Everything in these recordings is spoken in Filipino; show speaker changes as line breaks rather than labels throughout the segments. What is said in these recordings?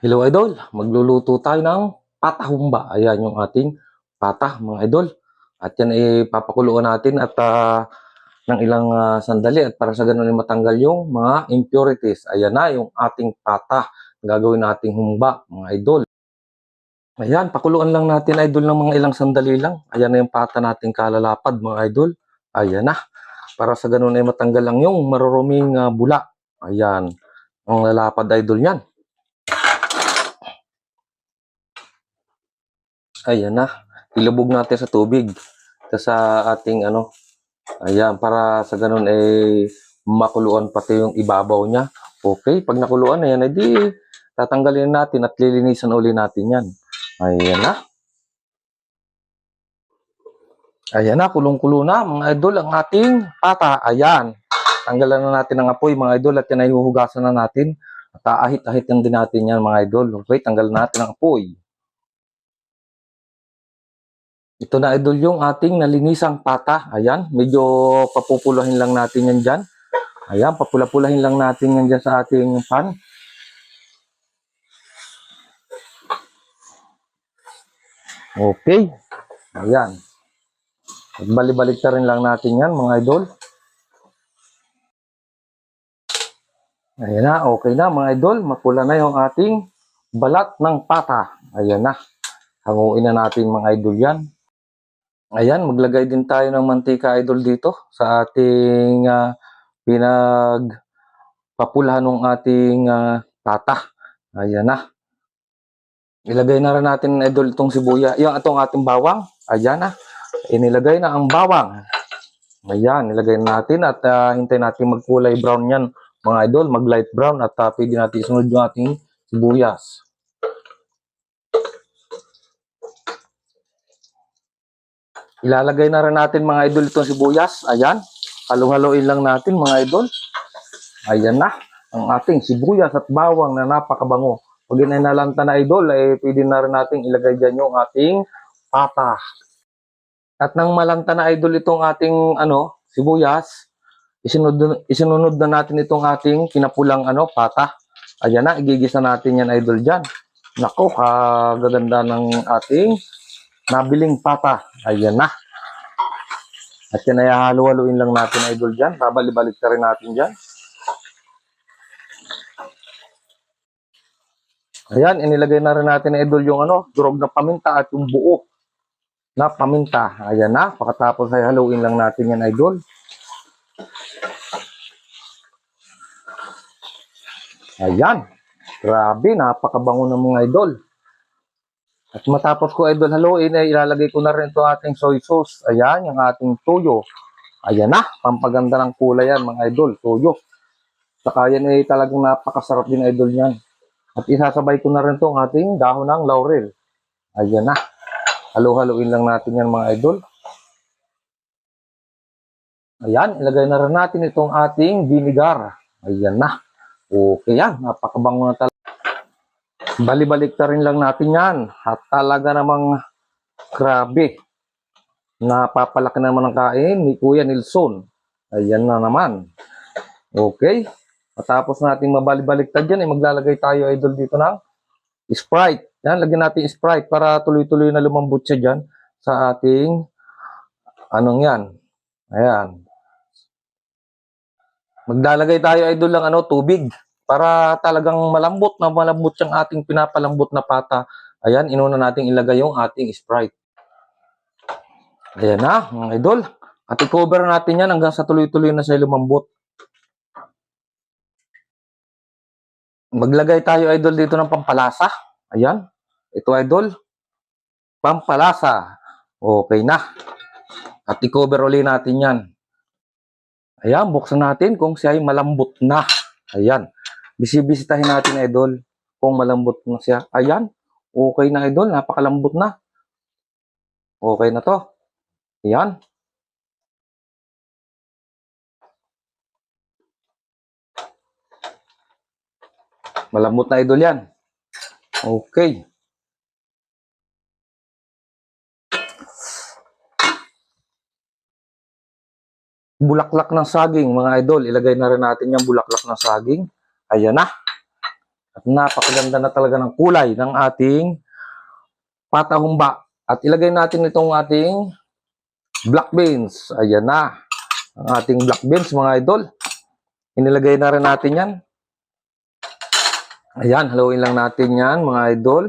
Hello idol, magluluto tayo ng patahumba. Ayan yung ating patah mga idol. At yan ay papakuluan natin at ah, ng ilang ah, sandali at para sa ganun ay matanggal yung mga impurities. Ayan na yung ating patah. Gagawin nating humba mga idol. Ayan, pakuluan lang natin idol ng mga ilang sandali lang. Ayan na yung pata nating kalalapad mga idol. Ayan na. Para sa ganun ay matanggal lang yung maruruming ah, bula. Ayan. Ang lalapad idol yan. Ayan na. Ilubog natin sa tubig. Sa ating ano. Ayan. Para sa ganun ay makuluan pati yung ibabaw niya. Okay. Pag nakuluan na yan, edi tatanggalin natin at lilinisan uli natin yan. Ayan na. Ayan na. Kulong-kulo na mga idol ang ating pata. Ayan. Tanggalan na natin ang apoy mga idol at yan ay huhugasan na natin. At aahit-ahit din natin yan mga idol. Okay. Tanggalan natin ang apoy. Ito na idol yung ating nalinisang pata. Ayan, medyo papupulahin lang natin yan dyan. Ayan, papula-pulahin lang natin yan dyan sa ating pan. Okay. Ayan. Bali-balik rin lang natin yan mga idol. Ayan na, okay na mga idol. Mapula na yung ating balat ng pata. Ayan na. Hanguin na natin mga idol yan. Ayan, maglagay din tayo ng mantika idol dito sa ating ah, pinagpapulahan ng ating ah, pata. Ayan na. Ilagay na rin natin idol itong sibuya. Yung itong ating bawang. Ayan na. Inilagay na ang bawang. Ayan, nilagay na natin at ah, hintayin natin magkulay brown yan mga idol. Mag light brown at uh, pwede natin isunod yung ating sibuyas. Ilalagay na rin natin mga idol itong sibuyas. Ayan. Halong-haloin lang natin mga idol. Ayan na. Ang ating sibuyas at bawang na napakabango. Pag inalanta na idol, eh, pwede na rin natin ilagay dyan yung ating pata. At nang malanta na idol itong ating ano, sibuyas, isinunod, isinunod na natin itong ating kinapulang ano, pata. Ayan na, igigisa natin yan idol dyan. Nako, kagaganda ng ating nabiling pata. Ayan na. At yan ay halo-haloin lang natin idol dyan. Babalik-balik ka rin natin dyan. Ayan, inilagay na rin natin idol yung ano, durog na paminta at yung buo na paminta. Ayan na. Pagkatapos ay haluin lang natin yan idol. Ayan. Grabe, napakabango ng mga idol. At matapos ko idol haluin, ay ilalagay ko na rin ito ating soy sauce. Ayan, yung ating toyo. Ayan na, pampaganda ng kulay yan mga idol, toyo. Saka yan ay talagang napakasarap din idol yan. At isasabay ko na rin itong ating dahon ng laurel. Ayan na. Halo-haloin lang natin yan mga idol. Ayan, ilagay na rin natin itong ating vinegar. Ayan na. Okay yan, napakabango na talaga. Bali-balik na rin lang natin yan. At talaga namang grabe. Napapalaki naman ang kain ni Kuya Nilson. Ayan na naman. Okay. Matapos natin mabali-baliktad yan, ay maglalagay tayo idol dito ng Sprite. Yan, lagyan natin Sprite para tuloy-tuloy na lumambot siya dyan sa ating anong yan. Ayan. Maglalagay tayo idol ng ano, tubig para talagang malambot na malambot yung ating pinapalambot na pata. Ayan, inuna nating ilagay yung ating Sprite. Ayan na, mga idol. At i-cover natin yan hanggang sa tuloy-tuloy na siya lumambot. Maglagay tayo idol dito ng pampalasa. Ayan. Ito idol. Pampalasa. Okay na. At i-cover uli natin yan. Ayan, buksan natin kung siya ay malambot na. Ayan. Bisibisitahin natin idol kung malambot na siya. Ayan. Okay na idol. Napakalambot na. Okay na to. Ayan. Malambot na idol yan. Okay. bulaklak ng saging, mga idol. Ilagay na rin natin yung bulaklak ng saging. Ayan na. At napakaganda na talaga ng kulay ng ating patahumba. At ilagay natin itong ating black beans. Ayan na. Ang ating black beans, mga idol. Inilagay na rin natin yan. Ayan, haluin lang natin yan, mga idol.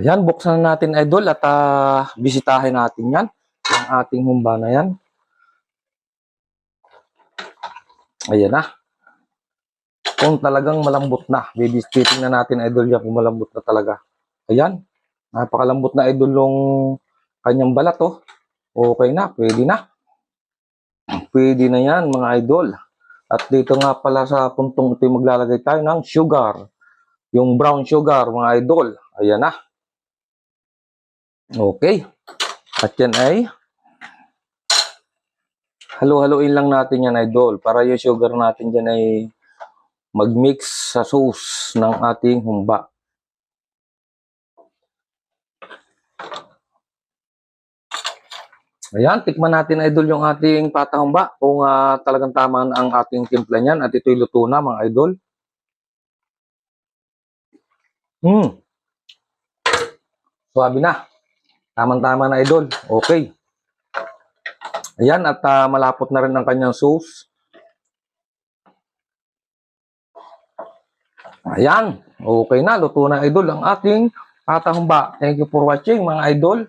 Ayan, buksan na natin, idol, at ah, bisitahin natin yan. Ang ating humba na yan. Ayan na. Kung talagang malambot na, bibisititing na natin, idol, yan kung malambot na talaga. Ayan, napakalambot na, idol, yung kanyang balat, oh. Okay na, pwede na. Pwede na yan, mga idol. At dito nga pala sa puntong ito, maglalagay tayo ng sugar. Yung brown sugar, mga idol. Ayan na. Okay. At yan ay halo-haloin lang natin yan, idol. Para yung sugar natin dyan ay mag-mix sa sauce ng ating humba. Ayan, tikman natin idol yung ating patahumba kung ah, talagang tama ang ating timpla niyan at ito'y luto na mga idol. Hmm. Suwabe na. Tamang-tama na idol. Okay. Ayan, at ah, malapot na rin ang kanyang sauce. Ayan. Okay na. Luto na idol ang ating patahumba. Thank you for watching mga idol.